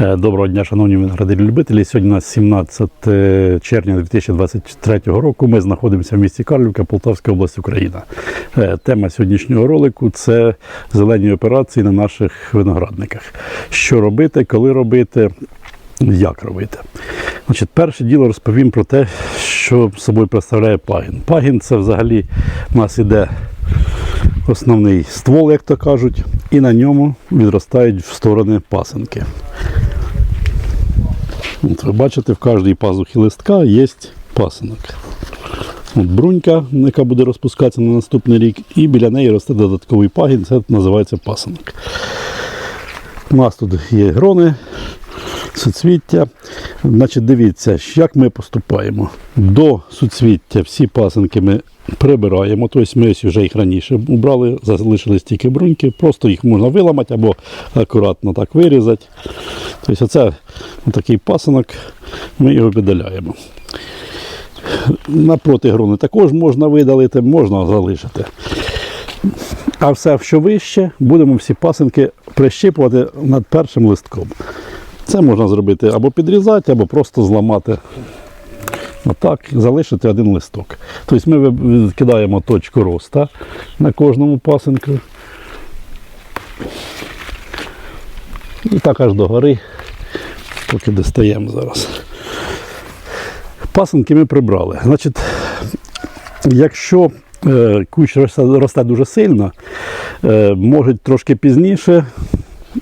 Е, Доброго дня, шановні виноградарі любителі. Сьогодні у нас 17 червня 2023 року. Ми знаходимося в місті Карлівка, Полтавська область, Україна. Е, Тема сьогоднішнього ролику це зелені операції на наших виноградниках. Що робити, коли робити, як робити. Значить, перше діло розповім про те, що собою представляє пагін. Пагін це взагалі у нас іде основний ствол, як то кажуть, і на ньому відростають в сторони пасинки. От ви бачите, в кожній пазухі листка є пасинок. От брунька, яка буде розпускатися на наступний рік, і біля неї росте додатковий пагін, це називається пасинок. У нас тут є грони, суцвіття. Значить, дивіться, як ми поступаємо. До суцвіття всі пасинки ми прибираємо. Тобто ми ось вже їх раніше убрали, залишились тільки бруньки, просто їх можна виламати або акуратно так вирізати. Тобто оце такий пасинок, ми його видаляємо. Напроти грони також можна видалити, можна залишити. А все, що вище, будемо всі пасинки прищипувати над першим листком. Це можна зробити або підрізати, або просто зламати. Отак, залишити один листок. Тобто ми відкидаємо точку роста на кожному пасинку. І так аж до гори, поки достаємо зараз. Пасинки ми прибрали. Значить, якщо е, кущ росте, дуже сильно, е, можуть трошки пізніше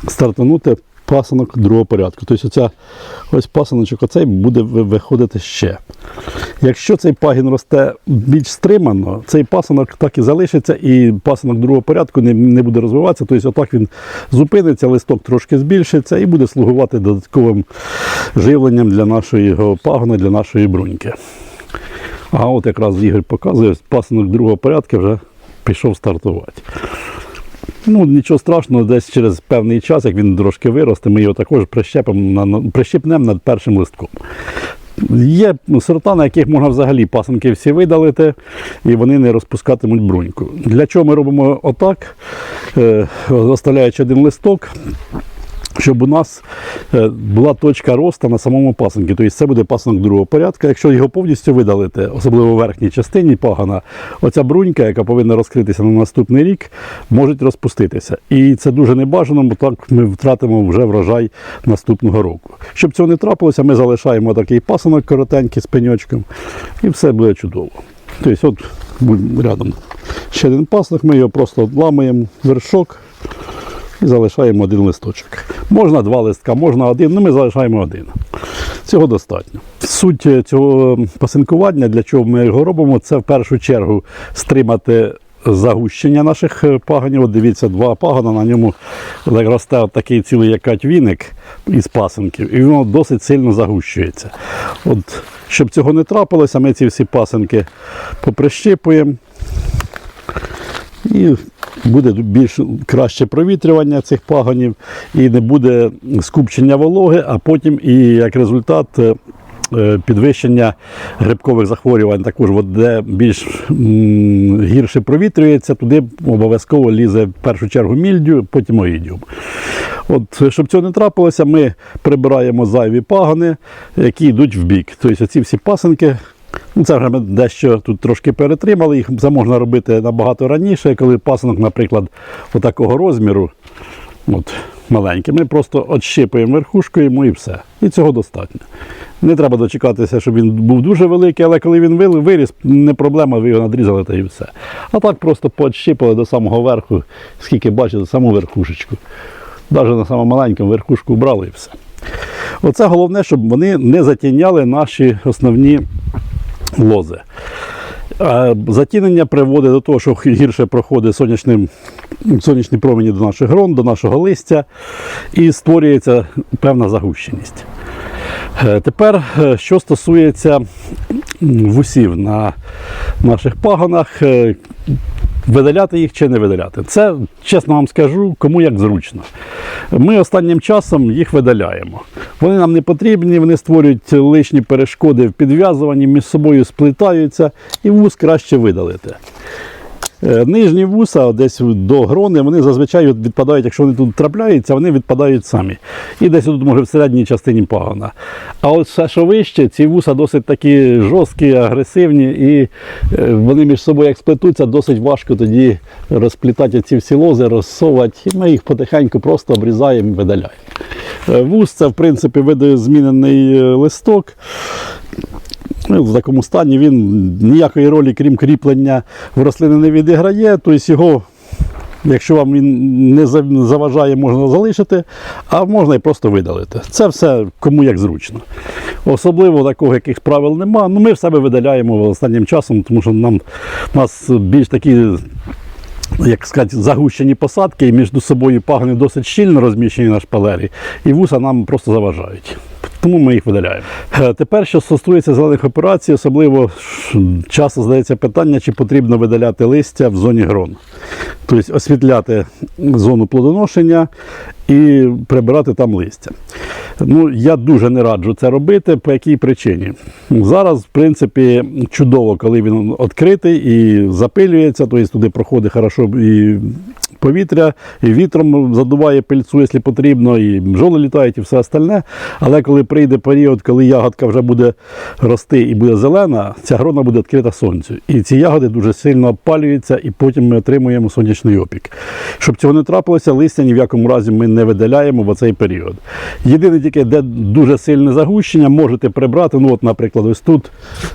стартанути пасинок другого порядку. Тобто оця, ось пасиночок оцей буде виходити ще. Якщо цей пагін росте більш стримано, цей пасинок так і залишиться, і пасинок другого порядку не, не буде розвиватися. Тобто отак він зупиниться, листок трошки збільшиться і буде слугувати додатковим живленням для нашого пагона, для нашої бруньки. А от якраз Ігор показує, пасинок другого порядку вже пішов стартувати. Ну, нічого страшного, десь через певний час, як він трошки виросте, ми його також прищепнемо над першим листком. Є сорта, на яких можна взагалі пасенки всі видалити, і вони не розпускатимуть бруньку. Для чого ми робимо отак, е, оставляючи один листок, щоб у нас е, була точка росту на самому пасенку. Тобто це буде пасенок другого порядку. Якщо його повністю видалити, особливо в верхній частині пагана, оця брунька, яка повинна розкритися на наступний рік, може розпуститися. І це дуже небажано, бо так ми втратимо вже врожай наступного року. Щоб цього не трапилося, ми залишаємо такий пасенок коротенький з пеньочком, і все буде чудово. Тобто, от рядом ще один пасник, ми його просто обламуємо вершок і залишаємо один листочок. Можна два листка, можна один, ну ми залишаємо один. Цього достатньо. Суть е, цього пасинкування, для чого ми його робимо, це в першу чергу стримати загущення наших е, паганів. Дивіться, два пагана, на ньому росте такий цілий як віник із пасинків, і воно досить сильно загущується. От, щоб цього не трапилося, ми ці всі пасинки поприщипуємо. І буде більш краще провітрювання цих пагонів, і не буде скупчення вологи, а потім і як результат е, е, підвищення грибкових захворювань. Також де більш гірше провітрюється, туди обов'язково лізе в першу чергу мільдю, потім оїдіум. От, щоб цього не трапилося, ми прибираємо зайві пагони, які йдуть в бік. Тобто ці всі пасинки. Ну, це вже ми дещо тут трошки перетримали. Їх це можна робити набагато раніше, коли пасинок, наприклад, отакого розміру, от, маленький, ми просто отщипуємо верхушку йому і все. І цього достатньо. Не треба дочекатися, щоб він був дуже великий, але коли він виріс, не проблема, ви його надрізали та і все. А так просто поотщипали до самого верху, скільки бачите, саму верхушечку. Навіть на самому маленькому верхушку брали і все. Оце головне, щоб вони не затіняли наші основні лози. Затінення приводить до того, що гірше проходить сонячним, сонячні промені до наших грон, до нашого листя, і створюється певна загущеність. Е, Тепер, е, що стосується вусів на наших пагонах, е, видаляти їх чи не видаляти. Це, чесно вам скажу, кому як зручно. Ми останнім часом їх видаляємо. Вони нам не потрібні, вони створюють лишні перешкоди в підв'язуванні, між собою сплітаються, і вуз краще видалити. Е, Нижні вуса, десь до грони, вони зазвичай відпадають, якщо вони тут трапляються, вони відпадають самі. І десь тут, може, в середній частині пагона. А от все, що вище, ці вуса досить такі жорсткі, агресивні, і е, вони між собою як сплетуться, досить важко тоді розплітати ці всі лози, розсовувати. І ми їх потихеньку просто обрізаємо і видаляємо. Е, Вус це, в принципі, видозмінений листок. Ну, в такому стані він ніякої ролі, крім кріплення в рослини не відіграє. Тобто його, якщо вам він не заважає, можна залишити, а можна і просто видалити. Це все кому як зручно. Особливо такого яких правил нема. Ну, ми в себе видаляємо останнім часом, тому що нам у нас більш такі. Як сказати, загущені посадки, і між собою пагони досить щільно розміщені на шпалері, і вуса нам просто заважають. Тому ми їх видаляємо. Е, Тепер, що стосується зелених операцій, особливо часто задається питання, чи потрібно видаляти листя в зоні грон. Тобто освітляти зону плодоношення і прибирати там листя. Ну, я дуже не раджу це робити. По якій причині? Зараз, в принципі, чудово, коли він відкритий і запилюється, тобто туди проходить хорошо і повітря, і вітром задуває пильцу, якщо потрібно, і бджоли літають, і все остальне. Але коли прийде період, коли ягодка вже буде рости і буде зелена, ця грона буде відкрита сонцю. І ці ягоди дуже сильно опалюються, і потім ми отримуємо сонячний опік. Щоб цього не трапилося, листя ні в якому разі ми не видаляємо в цей період. Єдине тільки, де дуже сильне загущення, можете прибрати. Ну, от, наприклад, ось тут,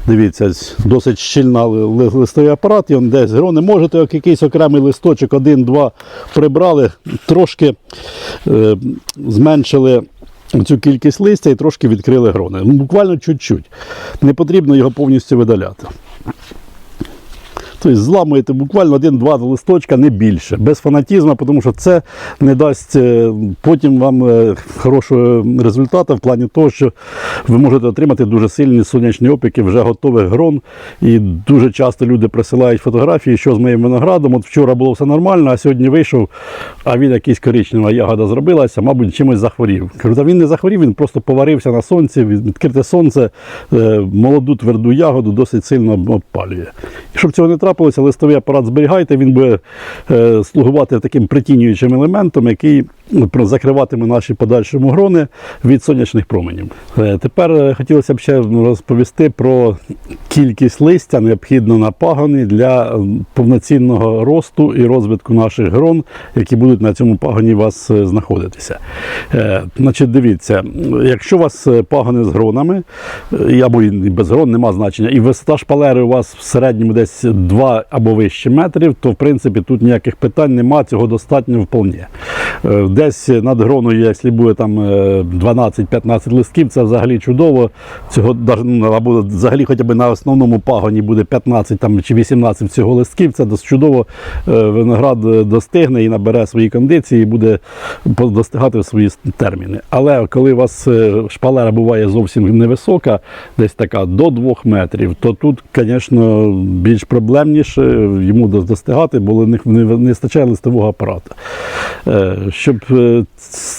дивіться, досить щільна ли- ли- листовий апарат, і он десь грони. Можете якийсь окремий листочок, один-два прибрали, трошки е, зменшили. Цю кількість листя і трошки відкрили грони. Ну, буквально чуть-чуть. Не потрібно його повністю видаляти. Тобто зламуєте буквально один-два листочка, не більше, без фанатізму, тому що це не дасть е, потім вам е, хорошого результату в плані того, що ви можете отримати дуже сильні сонячні опіки вже готових грон. І дуже часто люди присилають фотографії, що з моїм виноградом. От вчора було все нормально, а сьогодні вийшов, а він якийсь коричнева ягода зробилася, мабуть, чимось захворів. Та він не захворів, він просто поварився на сонці, відкрите сонце, е, молоду тверду ягоду досить сильно обпалює. І щоб цього не трапилося, листовий апарат зберігайте, він буде е, слугувати таким притінюючим елементом, який закриватиме наші подальші грони від сонячних променів. Е, Тепер е, хотілося б ще розповісти про кількість листя необхідно на пагоні для е, повноцінного росту і розвитку наших грон, які будуть на цьому пагоні вас знаходитися. Значить, дивіться, якщо у вас пагони з гронами, або і без грон нема значення, і висота шпалери у вас в середньому десь 2 або вище метрів, то в принципі тут ніяких питань нема, цього достатньо вполне. Е, Десь над гроною, якщо буде там е, 12-15 листків, це взагалі чудово. Цього ну, або взагалі хоча б на основному пагоні буде 15 там, чи 18 всього листків, це досить чудово. Е, Виноград е, достигне і набере свої кондиції і буде достигати свої терміни. Але коли у вас е, шпалера буває зовсім невисока, десь така до 2 метрів, то тут, звісно, більш проблемніше йому достигати, бо не вистачає листового апарату. Щоб е,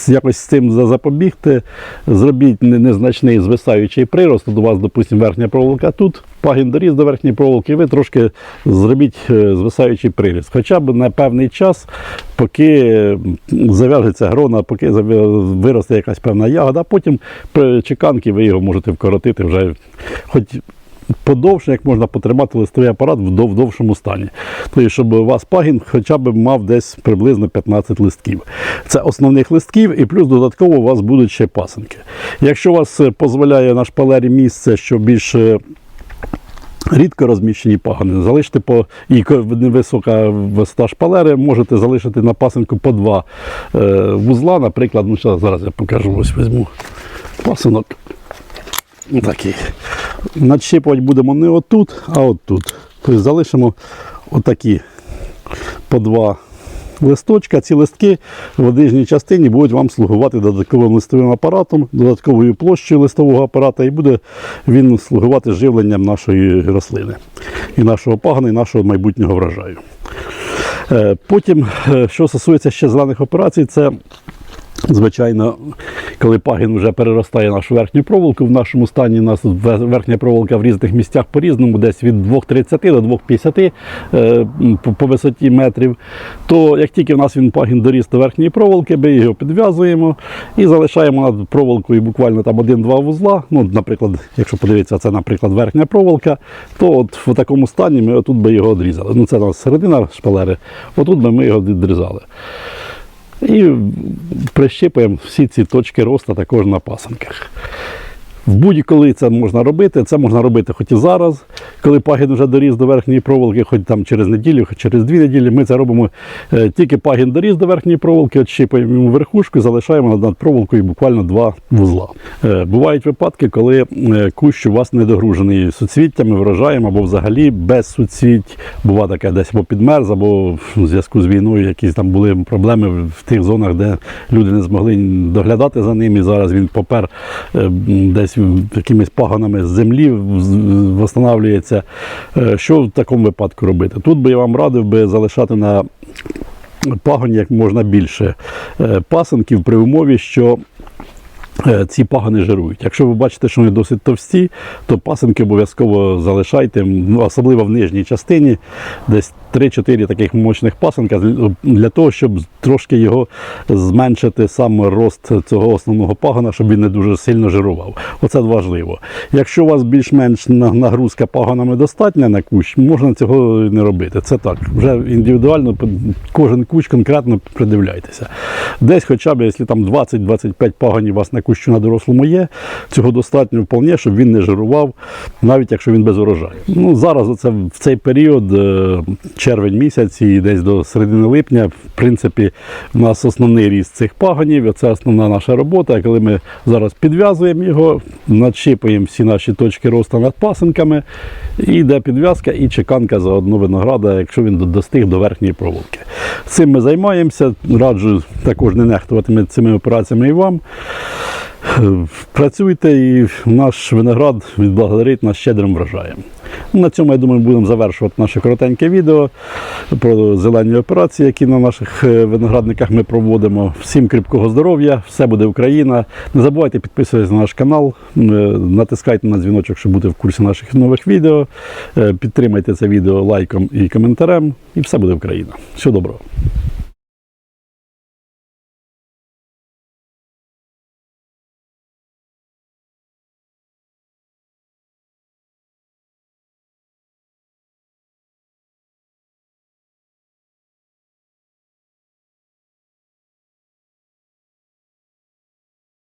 якось з цим запобігти, зробіть незначний звисаючий прирост. От у вас, допустимо, верхня проволока тут, пагін доріс до верхньої проволоки, і ви трошки зробіть е, звисаючий приріст. Хоча б на певний час, поки зав'яжеться грона, поки виросте якась певна ягода, а потім при чеканки ви його можете вкоротити вже хоч подовше, як можна потримати листовий апарат в довшому стані. Тобто, щоб у вас пагін хоча б мав десь приблизно 15 листків. Це основних листків, і плюс додатково у вас будуть ще пасинки. Якщо у вас е, дозволяє на шпалері місце, що більше рідко розміщені пагони, залиште по і невисока висота шпалери, можете залишити на пасинку по два е, вузла. Наприклад, ну, зараз я покажу, ось візьму пасинок. Такий. Надщипувати будемо не отут, а отут. Тобто залишимо отакі по два листочка. Ці листки в нижній частині будуть вам слугувати додатковим листовим апаратом, додатковою площею листового апарата, і буде він слугувати живленням нашої рослини, і нашого пагана, і нашого майбутнього врожаю. Е, Потім, е, що стосується ще зелених операцій, це Звичайно, коли пагін вже переростає нашу верхню проволоку. В нашому стані у нас верхня проволока в різних місцях по-різному, десь від 2,30 до 2,50 е, по, висоті метрів. То як тільки в нас він пагін доріс до верхньої проволоки, ми його підв'язуємо і залишаємо над проволокою буквально там один-два вузла. Ну, наприклад, якщо подивитися, це, наприклад, верхня проволока, то от в такому стані ми отут би його відрізали. Ну, це у нас середина шпалери, отут би ми його відрізали. І прищипуємо всі ці точки росту також на пасанках. В будь-коли це можна робити, це можна робити хоч і зараз, коли пагін вже доріс до верхньої проволоки, хоч там через неділю, хоч через дві неділі. Ми це робимо е, тільки пагін доріс до верхньої проволоки, отщипуємо йому верхушку і залишаємо над проволокою буквально два вузла. Е, Бувають випадки, коли е, кущ у вас недогружений суцвіттями, врожаєм або взагалі без суцвіть. Бува таке десь або підмерз, або в зв'язку з війною якісь там були проблеми в тих зонах, де люди не змогли доглядати за ним. І зараз він попер десь якимись паганами з землі встановлюється. Е, Що в такому випадку робити? Тут би я вам радив би залишати на пагоні як можна більше пасинків при умові, що е, ці пагани жирують. Якщо ви бачите, що вони досить товсті, то пасенки обов'язково залишайте, ну, особливо в нижній частині, десь 3-4 таких мощних пасенка для того, щоб трошки його зменшити сам рост цього основного пагана, щоб він не дуже сильно жирував. Оце важливо. Якщо у вас більш-менш нагрузка паганами достатня на кущ, можна цього не робити. Це так. Вже індивідуально кожен кущ конкретно придивляйтеся. Десь хоча б, якщо там 20-25 паганів у вас на кущу на дорослому є, цього достатньо вполне, щоб він не жирував, навіть якщо він без урожаю. Ну, зараз оце в цей період, е, червень місяць і десь до середини липня, в принципі, у нас основний ріст цих паганів, це основна наша робота. Коли ми зараз підв'язуємо його, надщипуємо всі наші точки росту над пасинками, і йде підв'язка і чеканка заодно винограда, якщо він достиг до верхньої проволоки. Цим ми займаємося. Раджу також не нехтувати цими операціями і вам. Працюйте і наш виноград відблагодарить нас щедрим врожаєм. На цьому, я думаю, будемо завершувати наше коротеньке відео про зелені операції, які на наших е, виноградниках ми проводимо. Всім кріпкого здоров'я, все буде Україна. Не забувайте підписуватися на наш канал, е, натискайте на дзвіночок, щоб бути в курсі наших нових відео. Е, Підтримайте це відео лайком і коментарем, і все буде Україна. Всього доброго.